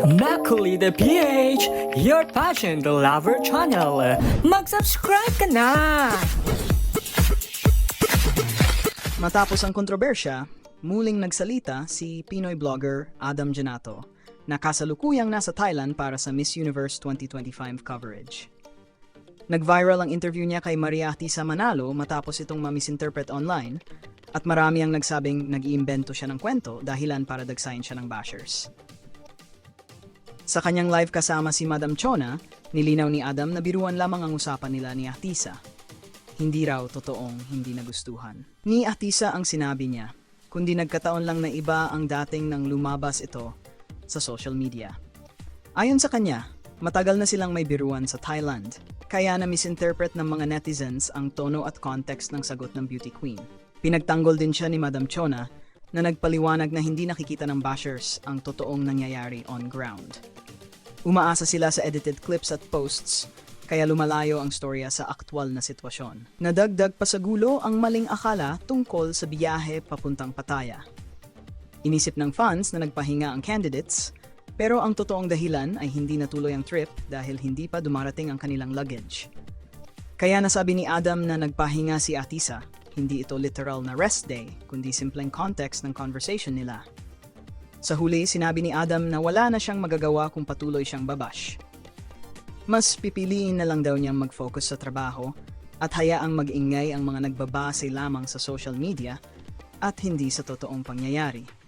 Makuli the PH, your passion the lover channel. Mag-subscribe ka na! Matapos ang kontrobersya, muling nagsalita si Pinoy blogger Adam Janato na kasalukuyang nasa Thailand para sa Miss Universe 2025 coverage. Nag-viral ang interview niya kay Maria Tisa Manalo matapos itong ma-misinterpret online at marami ang nagsabing nag-iimbento siya ng kwento dahilan para dagsayin siya ng bashers. Sa kanyang live kasama si Madam Chona, nilinaw ni Adam na biruan lamang ang usapan nila ni Atisa. Hindi raw totoong hindi nagustuhan. Ni Atisa ang sinabi niya, kundi nagkataon lang na iba ang dating nang lumabas ito sa social media. Ayon sa kanya, matagal na silang may biruan sa Thailand, kaya na misinterpret ng mga netizens ang tono at context ng sagot ng beauty queen. Pinagtanggol din siya ni Madam Chona na nagpaliwanag na hindi nakikita ng bashers ang totoong nangyayari on ground. Umaasa sila sa edited clips at posts, kaya lumalayo ang storya sa aktwal na sitwasyon. Nadagdag pa sa gulo ang maling akala tungkol sa biyahe papuntang Pataya. Inisip ng fans na nagpahinga ang candidates, pero ang totoong dahilan ay hindi natuloy ang trip dahil hindi pa dumarating ang kanilang luggage. Kaya nasabi ni Adam na nagpahinga si Atisa, hindi ito literal na rest day, kundi simpleng context ng conversation nila. Sa huli, sinabi ni Adam na wala na siyang magagawa kung patuloy siyang babash. Mas pipiliin na lang daw niyang mag-focus sa trabaho at hayaang mag-ingay ang mga nagbabase lamang sa social media at hindi sa totoong pangyayari.